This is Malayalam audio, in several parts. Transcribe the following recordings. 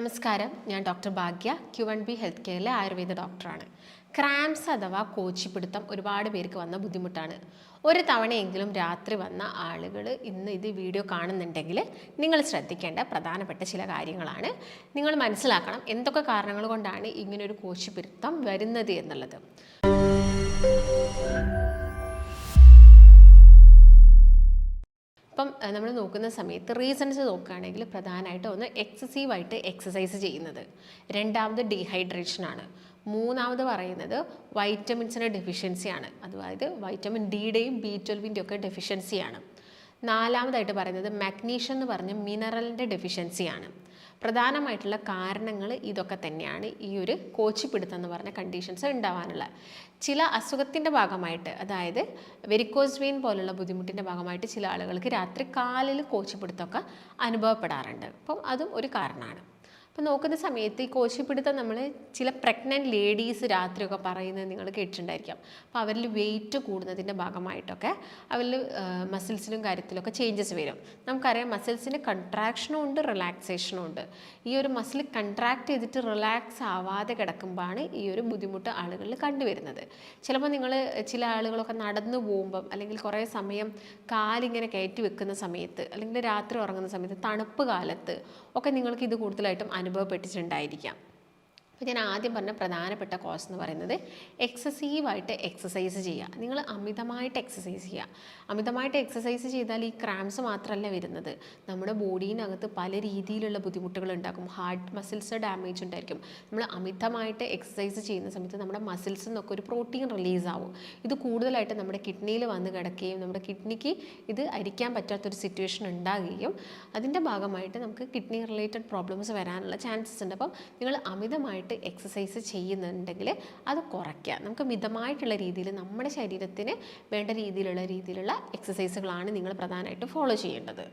നമസ്കാരം. ഞാൻ doctor Bhagya Q one B health കെയറിലെ Ayurveda ഡോക്ടറാണ്. ക്രാംസ് അഥവാ കോച്ചിപ്പിടുത്തം ഒരുപാട് പേർക്ക് വന്ന ബുദ്ധിമുട്ടാണ്. ഒരു തവണയെങ്കിലും രാത്രി വന്ന ആളുകൾ ഇന്ന് ഇത് വീഡിയോ കാണുന്നുണ്ടെങ്കിൽ നിങ്ങൾ ശ്രദ്ധിക്കേണ്ട പ്രധാനപ്പെട്ട ചില കാര്യങ്ങളാണ്. നിങ്ങൾ മനസ്സിലാക്കണം എന്തൊക്കെ കാരണങ്ങൾ കൊണ്ടാണ് ഇങ്ങനൊരു കോച്ചിപ്പിടുത്തം വരുന്നത് എന്നുള്ളത്. ഇപ്പം നമ്മൾ നോക്കുന്ന സമയത്ത് റീസൺസ് നോക്കുകയാണെങ്കിൽ പ്രധാനമായിട്ട് ഒന്ന് എക്സസീവായിട്ട് എക്സസൈസ് ചെയ്യുന്നത്. രണ്ടാമത് ഡീഹൈഡ്രേഷൻ ആണ്. മൂന്നാമത് പറയുന്നത് വൈറ്റമിൻസിന്റെ ഡെഫിഷ്യൻസിയാണ് അതായത് വൈറ്റമിൻ ഡിയുടെയും ബി ട്വൽവിന്റെ ഒക്കെ ഡെഫിഷ്യൻസിയാണ് നാലാമതായിട്ട് പറയുന്നത് മാഗ്നീഷ്യം എന്ന് പറഞ്ഞ മിനറലിന്റെ ഡെഫിഷ്യൻസിയാണ് പ്രധാനമായിട്ടുള്ള കാരണങ്ങൾ ഇതൊക്കെ തന്നെയാണ് ഈ ഒരു കോച്ചിപ്പിടുത്തം എന്ന് പറഞ്ഞ കണ്ടീഷൻസ് ഉണ്ടാവാനുള്ള. ചില അസുഖത്തിന്റെ ഭാഗമായിട്ട് അതായത് വെരിക്കോസ് വെയിൻ പോലുള്ള ബുദ്ധിമുട്ടിന്റെ ഭാഗമായിട്ട് ചില ആളുകൾക്ക് രാത്രി കാലിൽ കോച്ചിപ്പിടുത്തമൊക്കെ അനുഭവപ്പെടാറുണ്ട്. അപ്പം അതും ഒരു കാരണമാണ്. അപ്പോൾ നോക്കുന്ന സമയത്ത് ഈ കോശിപ്പിടുത്തം നമ്മൾ ചില പ്രഗ്നന്റ് ലേഡീസ് രാത്രിയൊക്കെ പറയുന്നത് നിങ്ങൾ കേട്ടിട്ടുണ്ടായിരിക്കാം. അപ്പോൾ അവരിൽ വെയിറ്റ് കൂടുന്നതിന്റെ ഭാഗമായിട്ടൊക്കെ അവരിൽ മസിൽസിലും കാര്യത്തിലൊക്കെ ചേഞ്ചസ് വരും. നമുക്കറിയാം മസിൽസിന് കൺട്രാക്ഷനും ഉണ്ട് റിലാക്സേഷനും ഉണ്ട്. ഈ ഒരു മസിൽ കൺട്രാക്ട് ചെയ്തിട്ട് റിലാക്സ് ആവാതെ കിടക്കുമ്പോഴാണ് ഈ ഒരു ബുദ്ധിമുട്ട് ആളുകളിൽ കണ്ടുവരുന്നത്. ചിലപ്പോൾ നിങ്ങൾ ചില ആളുകളൊക്കെ നടന്നു പോകുമ്പം അല്ലെങ്കിൽ കുറേ സമയം കാലിങ്ങനെ കയറ്റി വെക്കുന്ന സമയത്ത് അല്ലെങ്കിൽ രാത്രി ഉറങ്ങുന്ന സമയത്ത് തണുപ്പ് കാലത്ത് ഒക്കെ നിങ്ങൾക്ക് ഇത് കൂടുതലായിട്ടും അനുഭവപ്പെട്ടിട്ടുണ്ടായിരിക്കാം. അപ്പോൾ ഞാൻ ആദ്യം പറഞ്ഞ പ്രധാനപ്പെട്ട കോസ് എന്ന് പറയുന്നത് എക്സസീവായിട്ട് എക്സസൈസ് ചെയ്യുക. നിങ്ങൾ അമിതമായിട്ട് എക്സസൈസ് ചെയ്യുക. അമിതമായിട്ട് എക്സസൈസ് ചെയ്താൽ ഈ ക്രാംസ് മാത്രമല്ല വരുന്നത്. നമ്മുടെ ബോഡീനകത്ത് പല രീതിയിലുള്ള ബുദ്ധിമുട്ടുകൾ ഉണ്ടാക്കും. ഹാർട്ട് മസിൽസ് ഡാമേജ് ഉണ്ടായിരിക്കും. നമ്മൾ അമിതമായിട്ട് എക്സസൈസ് ചെയ്യുന്ന സമയത്ത് നമ്മുടെ മസിൽസിൽ നിന്നൊക്കെ ഒരു പ്രോട്ടീൻ റിലീസ് ആവും. ഇത് കൂടുതലായിട്ട് നമ്മുടെ കിഡ്നിയിൽ വന്ന് കിടക്കുകയും നമ്മുടെ കിഡ്നിക്ക് ഇത് അരിക്കാൻ പറ്റാത്തൊരു സിറ്റുവേഷൻ ഉണ്ടാകുകയും അതിന്റെ ഭാഗമായിട്ട് നമുക്ക് കിഡ്നി റിലേറ്റഡ് പ്രോബ്ലംസ് വരാനുള്ള ചാൻസസ് ഉണ്ട്. അപ്പം നിങ്ങൾ അമിതമായിട്ട് എക്സസൈസ് ചെയ്യുന്നുണ്ടെങ്കിൽ അത് കുറയ്ക്കുക. നമുക്ക് മിതമായിട്ടുള്ള രീതിയിൽ നമ്മുടെ ശരീരത്തിന് വേണ്ട രീതിയിലുള്ള രീതിയിലുള്ള എക്സസൈസുകളാണ് നിങ്ങൾ പ്രധാനമായിട്ട് ഫോളോ ചെയ്യേണ്ടത്.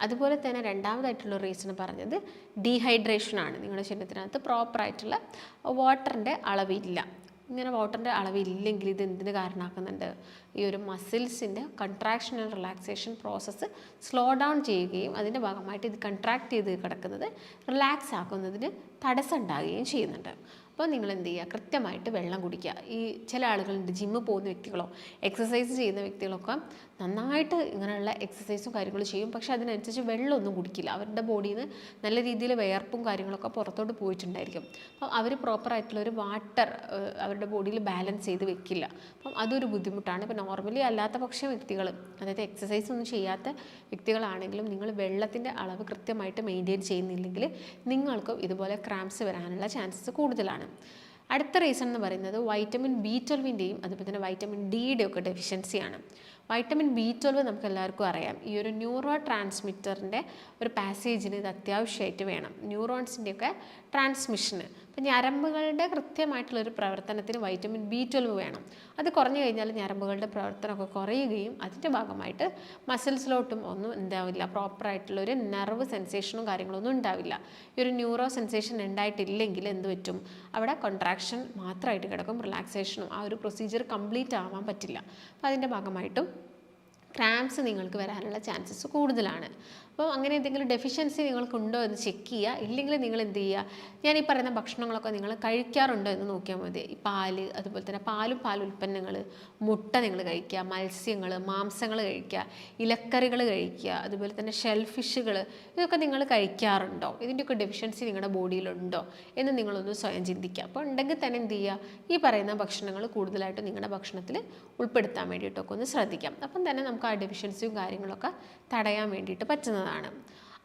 അതുപോലെ തന്നെ രണ്ടാമതായിട്ടുള്ള റീസൺ പറഞ്ഞത് ഡീഹൈഡ്രേഷനാണ് നിങ്ങളുടെ ശരീരത്തിനകത്ത് പ്രോപ്പറായിട്ടുള്ള വാട്ടറിന്റെ അളവില്ല. ഇങ്ങനെ വാട്ടറിന്റെ അളവ് ഇല്ലെങ്കിൽ ഇത് എന്തിന് കാരണമാക്കുന്നുണ്ട്? ഈ ഒരു മസിൽസിന്റെ contraction and relaxation process slow down ചെയ്യുകയും അതിന്റെ ഭാഗമായിട്ട് ഇത് കൺട്രാക്ട് ചെയ്ത് കിടക്കുന്നത് റിലാക്സ് ആക്കുന്നതിന് തടസ്സം ഉണ്ടാകുകയും ചെയ്യുന്നുണ്ട്. അപ്പോൾ നിങ്ങൾ എന്ത് ചെയ്യുക കൃത്യമായിട്ട് വെള്ളം കുടിക്കുക. ഈ ചില ആളുകളുണ്ട് ജിമ്മ് പോകുന്ന വ്യക്തികളോ എക്സസൈസ് ചെയ്യുന്ന വ്യക്തികളൊക്കെ നന്നായിട്ട് ഇങ്ങനെയുള്ള എക്സസൈസും കാര്യങ്ങളും ചെയ്യും. പക്ഷെ അതിനനുസരിച്ച് വെള്ളമൊന്നും കുടിക്കില്ല. അവരുടെ ബോഡിയിൽ നിന്ന് നല്ല രീതിയിൽ വിയർപ്പും കാര്യങ്ങളൊക്കെ പുറത്തോട്ട് പോയിട്ടുണ്ടായിരിക്കും. അപ്പം അവർ പ്രോപ്പറായിട്ടുള്ള ഒരു വാട്ടർ അവരുടെ ബോഡിയിൽ ബാലൻസ് ചെയ്ത് വെക്കില്ല. അപ്പം അതൊരു ബുദ്ധിമുട്ടാണ്. ഇപ്പം നോർമലി അല്ലാത്ത പക്ഷം വ്യക്തികൾ അതായത് എക്സസൈസ് ഒന്നും ചെയ്യാത്ത വ്യക്തികളാണെങ്കിലും നിങ്ങൾ വെള്ളത്തിന്റെ അളവ് കൃത്യമായിട്ട് മെയിന്റെയിൻ ചെയ്യുന്നില്ലെങ്കിൽ നിങ്ങൾക്കും ഇതുപോലെ ക്രാംസ് വരാനുള്ള ചാൻസസ് കൂടുതലാണ്. അടുത്ത റീസൺ എന്ന് പറയുന്നത് വൈറ്റമിൻ ബി ട്വൽവിന്റെയും അതുപോലെ തന്നെ വൈറ്റമിൻ ഡിയുടെ ഒക്കെ ഡെഫിഷ്യൻസിയാണ് വൈറ്റമിൻ ബി ട്വൽവ് നമുക്ക് എല്ലാവർക്കും അറിയാം. ഈ ഒരു ന്യൂറോ ട്രാൻസ്മിറ്ററിന്റെ ഒരു പാസേജിന് ഇത് അത്യാവശ്യമായിട്ട് വേണം. ന്യൂറോൺസിന്റെയൊക്കെ ട്രാൻസ്മിഷന് അപ്പം ഞരമ്പുകളുടെ കൃത്യമായിട്ടുള്ളൊരു പ്രവർത്തനത്തിന് വൈറ്റമിൻ ബി ട്വൽവ് വേണം. അത് കുറഞ്ഞു കഴിഞ്ഞാൽ ഞരമ്പുകളുടെ പ്രവർത്തനമൊക്കെ കുറയുകയും അതിന്റെ ഭാഗമായിട്ട് മസിൽസിലോട്ടും ഒന്നും ഉണ്ടാവില്ല പ്രോപ്പറായിട്ടുള്ള ഒരു നെർവ് സെൻസേഷനും കാര്യങ്ങളൊന്നും ഉണ്ടാവില്ല. ഈ ഒരു ന്യൂറോ സെൻസേഷൻ ഉണ്ടായിട്ടില്ലെങ്കിൽ എന്ത് പറ്റും? അവിടെ കോൺട്രാക്ഷൻ മാത്രമായിട്ട് കിടക്കും. റിലാക്സേഷനും ആ ഒരു പ്രൊസീജിയർ കംപ്ലീറ്റ് ആവാൻ പറ്റില്ല. അപ്പോൾ അതിന്റെ ഭാഗമായിട്ടും ക്രാംസ് നിങ്ങൾക്ക് വരാനുള്ള ചാൻസസ് കൂടുതലാണ്. അപ്പോൾ അങ്ങനെ എന്തെങ്കിലും ഡെഫിഷ്യൻസി നിങ്ങൾക്കുണ്ടോ എന്ന് ചെക്ക് ചെയ്യുക. ഇല്ലെങ്കിൽ നിങ്ങൾ എന്ത് ചെയ്യുക? ഞാൻ ഈ പറയുന്ന ഭക്ഷണങ്ങളൊക്കെ നിങ്ങൾ കഴിക്കാറുണ്ടോ എന്ന് നോക്കിയാൽ മതി. ഈ പാൽ അതുപോലെ തന്നെ പാലും പാലുൽപ്പന്നങ്ങൾ മുട്ട നിങ്ങൾ കഴിക്കുക മത്സ്യങ്ങൾ മാംസങ്ങൾ കഴിക്കുക ഇലക്കറികൾ കഴിക്കുക അതുപോലെ തന്നെ ഷെൽ ഫിഷുകൾ ഇതൊക്കെ നിങ്ങൾ കഴിക്കാറുണ്ടോ? ഇതിന്റെയൊക്കെ ഡെഫിഷ്യൻസി നിങ്ങളുടെ ബോഡിയിലുണ്ടോ എന്ന് നിങ്ങളൊന്ന് സ്വയം ചിന്തിക്കുക. അപ്പോൾ ഉണ്ടെങ്കിൽ തന്നെ എന്ത് ചെയ്യുക? ഈ പറയുന്ന ഭക്ഷണങ്ങൾ കൂടുതലായിട്ട് നിങ്ങളുടെ ഭക്ഷണത്തിൽ ഉൾപ്പെടുത്താൻ വേണ്ടിയിട്ടൊക്കെ ഒന്ന് ശ്രദ്ധിക്കാം. അപ്പം തന്നെ നമുക്ക് ആ ഡെഫിഷ്യൻസിയും കാര്യങ്ങളൊക്കെ തടയാൻ വേണ്ടിയിട്ട് പറ്റുന്നതാണ്.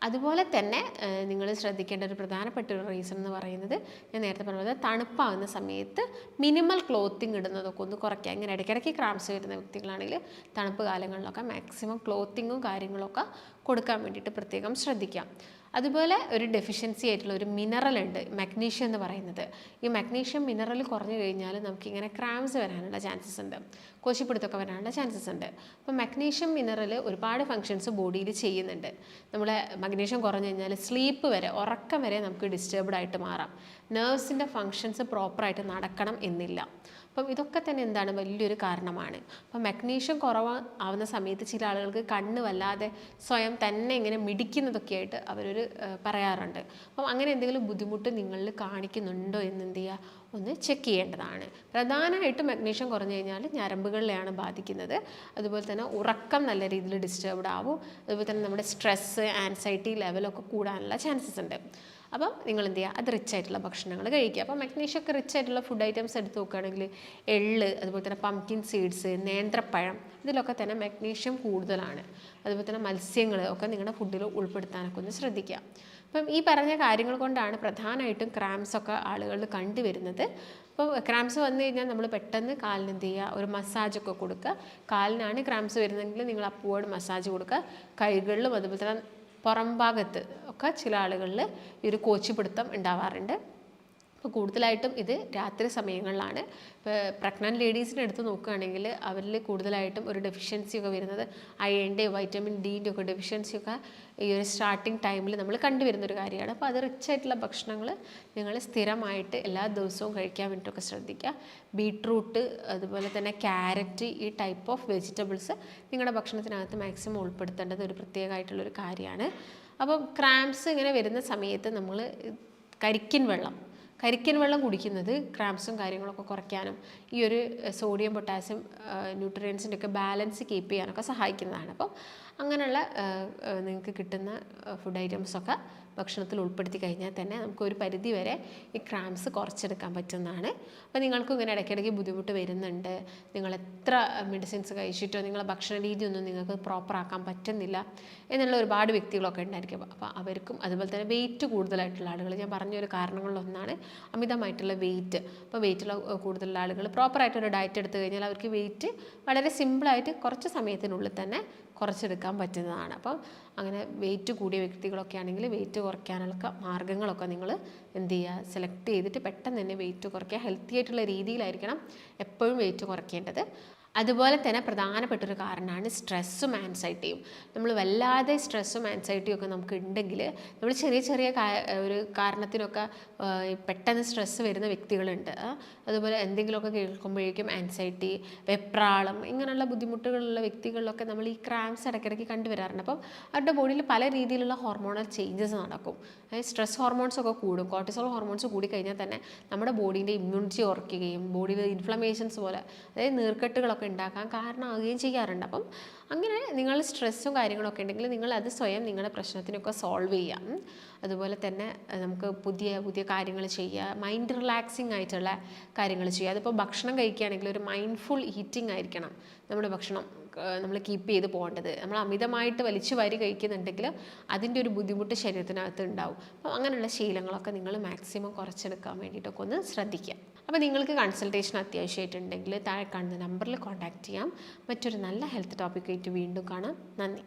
അതുപോലെ തന്നെ നിങ്ങൾ ശ്രദ്ധിക്കേണ്ട ഒരു പ്രധാനപ്പെട്ട ഒരു റീസൺ എന്ന് പറയുന്നത് ഞാൻ നേരത്തെ പറഞ്ഞത് തണുപ്പാവുന്ന സമയത്ത് മിനിമൽ ക്ലോത്തിങ് ഇടുന്നതൊക്കെ ഒന്ന് കുറയ്ക്കുക. ഇങ്ങനെ ഇടയ്ക്കിടയ്ക്ക് ക്രാംസ് വരുന്ന വ്യക്തികളാണെങ്കിൽ തണുപ്പ് കാലങ്ങളിലൊക്കെ മാക്സിമം ക്ലോത്തിങ്ങും കാര്യങ്ങളൊക്കെ കൊടുക്കാൻ വേണ്ടിയിട്ട് പ്രത്യേകം ശ്രദ്ധിക്കാം അതുപോലെ ഒരു ഡെഫിഷ്യൻസി ആയിട്ടുള്ള ഒരു മിനറൽ ഉണ്ട് മഗ്നീഷ്യം എന്ന് പറയുന്നത്. ഈ മഗ്നീഷ്യം മിനറൽ കുറഞ്ഞു കഴിഞ്ഞാൽ നമുക്കിങ്ങനെ ക്രാംസ് വരാനുള്ള ചാൻസസ് ഉണ്ട്. കോശിപ്പിടുത്തൊക്കെ വരാനുള്ള ചാൻസസ് ഉണ്ട്. അപ്പോൾ മഗ്നീഷ്യം മിനറൽ ഒരുപാട് ഫങ്ഷൻസ് ബോഡിയിൽ ചെയ്യുന്നുണ്ട്. നമ്മൾ മഗ്നീഷ്യം കുറഞ്ഞു കഴിഞ്ഞാൽ സ്ലീപ്പ് വരെ ഉറക്കം വരെ നമുക്ക് ഡിസ്റ്റർബ്ഡ് ആയിട്ട് മാറാം. നെർവ്സിന്റെ ഫങ്ഷൻസ് പ്രോപ്പറായിട്ട് നടക്കണം എന്നില്ല. അപ്പം ഇതൊക്കെ തന്നെ എന്താണ് വലിയൊരു കാരണമാണ്. അപ്പം മഗ്നീഷ്യം കുറവ് ആവുന്ന സമയത്ത് ചില ആളുകൾക്ക് കണ്ണ് വല്ലാതെ സ്വയം തന്നെ ഇങ്ങനെ മിടിക്കുന്നതൊക്കെ ആയിട്ട് അവരൊരു പറയാറുണ്ട്. അപ്പം അങ്ങനെ എന്തെങ്കിലും ബുദ്ധിമുട്ട് നിങ്ങളിൽ കാണിക്കുന്നുണ്ടോ എന്ന് എന്ത് ചെയ്യുക? ഒന്ന് ചെക്ക് ചെയ്യേണ്ടതാണ്. പ്രധാനമായിട്ടും മഗ്നീഷ്യം കുറഞ്ഞു കഴിഞ്ഞാൽ ഞരമ്പുകളിലെയാണ് ബാധിക്കുന്നത്. അതുപോലെ തന്നെ ഉറക്കം നല്ല രീതിയിൽ ഡിസ്റ്റർബ്ഡ് ആവും. അതുപോലെ തന്നെ നമ്മുടെ സ്ട്രെസ്സ് ആൻസൈറ്റി ലെവലൊക്കെ കൂടാനുള്ള ചാൻസസ് ഉണ്ട്. അപ്പം നിങ്ങൾ എന്ത് ചെയ്യുക? അത് റിച്ച് ആയിട്ടുള്ള ഭക്ഷണങ്ങൾ കഴിക്കുക. അപ്പോൾ മഗ്നീഷ്യം ഒക്കെ റിച്ച് ആയിട്ടുള്ള ഫുഡ് ഐറ്റംസ് എടുത്ത് നോക്കുകയാണെങ്കിൽ എള്ള് അതുപോലെ തന്നെ പംകിൻ സീഡ്സ് നേന്ത്രപ്പഴം ഇതിലൊക്കെ തന്നെ മഗ്നീഷ്യം കൂടുതലാണ്. അതുപോലെ തന്നെ മത്സ്യങ്ങൾ ഒക്കെ നിങ്ങളുടെ ഫുഡിൽ ഉൾപ്പെടുത്താനൊക്കെ ഒന്ന് ശ്രദ്ധിക്കുക. അപ്പം ഈ പറഞ്ഞ കാര്യങ്ങൾ കൊണ്ടാണ് പ്രധാനമായിട്ടും ക്രാംസ് ഒക്കെ ആളുകളിൽ കണ്ടുവരുന്നത് അപ്പോൾ ക്രാംസ് വന്നു കഴിഞ്ഞാൽ നമ്മൾ പെട്ടെന്ന് കാലിന് എന്ത് ചെയ്യുക? ഒരു മസാജൊക്കെ കൊടുക്കുക. കാലിനാണ് ക്രാംസ് വരുന്നതെങ്കിൽ നിങ്ങൾ അപ്പോഴും മസാജ് കൊടുക്കുക. കൈകളിലും അതുപോലെ തന്നെ പുറം ഭാഗത്ത് ഒക്കെ ചില ആളുകളിൽ ഈ ഒരു കോച്ചിപ്പിടുത്തം ഉണ്ടാവാറുണ്ട്. അപ്പോൾ കൂടുതലായിട്ടും ഇത് രാത്രി സമയങ്ങളിലാണ്. ഇപ്പോൾ പ്രഗ്നന്റ് ലേഡീസിനെ എടുത്ത് നോക്കുകയാണെങ്കിൽ അവരിൽ കൂടുതലായിട്ടും ഒരു ഡെഫിഷ്യൻസി ഒക്കെ വരുന്നത് അയണിന്റെ വൈറ്റമിൻ ഡീന്റെ ഒക്കെ ഡെഫിഷ്യൻസി ഒക്കെ ഈ ഒരു സ്റ്റാർട്ടിങ് ടൈമിൽ നമ്മൾ കണ്ടുവരുന്ന ഒരു കാര്യമാണ്. അപ്പോൾ അത് റിച്ച് ആയിട്ടുള്ള ഭക്ഷണങ്ങൾ നിങ്ങൾ സ്ഥിരമായിട്ട് എല്ലാ ദിവസവും കഴിക്കാൻ വേണ്ടിയിട്ടൊക്കെ ശ്രദ്ധിക്കുക. ബീട്രൂട്ട് അതുപോലെ തന്നെ ക്യാരറ്റ് ഈ ടൈപ്പ് ഓഫ് വെജിറ്റബിൾസ് നിങ്ങളുടെ ഭക്ഷണത്തിനകത്ത് മാക്സിമം ഉൾപ്പെടുത്തേണ്ടത് ഒരു പ്രത്യേകമായിട്ടുള്ളൊരു കാര്യമാണ്. അപ്പോൾ ക്രാംസ് ഇങ്ങനെ വരുന്ന സമയത്ത് നമ്മൾ കരിക്കിൻ വെള്ളം കരിക്കൻ വെള്ളം കുടിക്കുന്നത് ക്രാംസും കാര്യങ്ങളൊക്കെ കുറയ്ക്കാനും ഈ ഒരു സോഡിയം പൊട്ടാസ്യം ന്യൂട്രിയൻസിന്റെ ഒക്കെ ബാലൻസ് കീപ്പ് ചെയ്യാനൊക്കെ സഹായിക്കുന്നതാണ്. അപ്പം അങ്ങനെയുള്ള നിങ്ങൾക്ക് കിട്ടുന്ന ഫുഡ് ഐറ്റംസൊക്കെ ഭക്ഷണത്തിൽ ഉൾപ്പെടുത്തി കഴിഞ്ഞാൽ തന്നെ നമുക്ക് ഒരു പരിധി വരെ ഈ ക്രാംസ് കുറച്ചെടുക്കാൻ പറ്റുന്നതാണ്. അപ്പോൾ നിങ്ങൾക്കും ഇങ്ങനെ ഇടയ്ക്കിടയ്ക്ക് ബുദ്ധിമുട്ട് വരുന്നുണ്ട്. നിങ്ങൾ എത്ര മെഡിസിൻസ് കഴിച്ചിട്ടോ നിങ്ങളുടെ ഭക്ഷണ രീതി ഒന്നും നിങ്ങൾക്ക് പ്രോപ്പർ ആക്കാൻ പറ്റുന്നില്ല എന്നുള്ള ഒരുപാട് വ്യക്തികളൊക്കെ ഉണ്ടായിരിക്കും. അപ്പോൾ അവർക്കും അതുപോലെ തന്നെ വെയിറ്റ് കൂടുതലായിട്ടുള്ള ആളുകൾ ഞാൻ പറഞ്ഞ ഒരു കാരണങ്ങളിലൊന്നാണ് അമിതമായിട്ടുള്ള വെയിറ്റ് അപ്പോൾ വെയിറ്റുള്ള കൂടുതലുള്ള ആളുകൾ പ്രോപ്പറായിട്ടൊരു ഡയറ്റ് എടുത്തു കഴിഞ്ഞാൽ അവർക്ക് വെയിറ്റ് വളരെ സിമ്പിളായിട്ട് കുറച്ച് സമയത്തിനുള്ളിൽ തന്നെ കുറച്ചെടുക്കാൻ പറ്റുന്നതാണ്. അപ്പം അങ്ങനെ വെയിറ്റ് കൂടിയ വ്യക്തികളൊക്കെ ആണെങ്കിൽ വെയിറ്റ് കുറയ്ക്കാനുള്ള മാർഗങ്ങളൊക്കെ നിങ്ങൾ എന്ത് ചെയ്യുക? സെലക്ട് ചെയ്തിട്ട് പെട്ടെന്ന് തന്നെ വെയിറ്റ് കുറയ്ക്കുക. ഹെൽത്തി ആയിട്ടുള്ള രീതിയിലായിരിക്കണം എപ്പോഴും വെയിറ്റ് കുറയ്ക്കേണ്ടത്. അതുപോലെ തന്നെ പ്രധാനപ്പെട്ട ഒരു കാരണമാണ് സ്ട്രെസ്സും ആൻസൈറ്റിയും നമ്മൾ വല്ലാതെ സ്ട്രെസ്സും ആൻസൈറ്റിയും ഒക്കെ നമുക്ക് ഉണ്ടെങ്കിൽ നമ്മൾ ചെറിയ ചെറിയ ഒരു കാരണത്തിനൊക്കെ പെട്ടെന്ന് സ്ട്രെസ്സ് വരുന്ന വ്യക്തികളുണ്ട്. അതുപോലെ എന്തെങ്കിലുമൊക്കെ കേൾക്കുമ്പോഴേക്കും ആൻസൈറ്റി വെപ്രാളം ഇങ്ങനെയുള്ള ബുദ്ധിമുട്ടുകളുള്ള വ്യക്തികളിലൊക്കെ നമ്മൾ ഈ ക്രാംസ് ഇടയ്ക്കിടയ്ക്ക് കണ്ടുവരാറുണ്ട്. അപ്പം അവരുടെ ബോഡിയിൽ പല രീതിയിലുള്ള ഹോർമോണൽ ചേഞ്ചസ് നടക്കും. സ്ട്രെസ് ഹോർമോൺസ് ഒക്കെ കൂടും. കോർട്ടിസോൾ ഹോർമോൺസ് കൂടിക്കഴിഞ്ഞാൽ തന്നെ നമ്മുടെ ബോഡീന്റെ ഇമ്മ്യൂണിറ്റി കുറയ്ക്കുകയും ബോഡിയിൽ ഇൻഫ്ലമേഷൻസ് പോലെ അതായത് നീർക്കെട്ടുകളൊക്കെ ഉണ്ടാക്കാൻ കാരണമാവുകയും ചെയ്യാറുണ്ട്. അപ്പം അങ്ങനെ നിങ്ങൾ സ്ട്രെസ്സും കാര്യങ്ങളൊക്കെ ഉണ്ടെങ്കിൽ നിങ്ങൾ അത് സ്വയം നിങ്ങളുടെ പ്രശ്നത്തിനൊക്കെ സോൾവ് ചെയ്യാം. അതുപോലെ തന്നെ നമുക്ക് പുതിയ പുതിയ കാര്യങ്ങൾ ചെയ്യുക മൈൻഡ് റിലാക്സിങ് ആയിട്ടുള്ള കാര്യങ്ങൾ ചെയ്യുക. അതിപ്പോൾ ഭക്ഷണം കഴിക്കുകയാണെങ്കിൽ ഒരു മൈൻഡ്ഫുൾ ഈറ്റിംഗ് ആയിരിക്കണം. നമ്മുടെ ഭക്ഷണം നമ്മൾ കീപ്പ് ചെയ്ത് പോകേണ്ടത്. നമ്മൾ അമിതമായിട്ട് വലിച്ചു വരി കഴിക്കുന്നുണ്ടെങ്കിൽ അതിന്റെ ഒരു ബുദ്ധിമുട്ട് ശരീരത്തിനകത്ത് ഉണ്ടാവും. അപ്പോൾ അങ്ങനെയുള്ള ശീലങ്ങളൊക്കെ നിങ്ങൾ മാക്സിമം കുറച്ചെടുക്കാൻ വേണ്ടിയിട്ടൊക്കെ ഒന്ന് ശ്രദ്ധിക്കുക. അപ്പോൾ നിങ്ങൾക്ക് കൺസൾട്ടേഷൻ അത്യാവശ്യമായിട്ടുണ്ടെങ്കിൽ താഴെ കാണുന്ന നമ്പറിൽ കോൺടാക്റ്റ് ചെയ്യാം. മറ്റൊരു നല്ല ഹെൽത്ത് ടോപ്പിക്കായിട്ട് വീണ്ടും കാണാം. നന്ദി.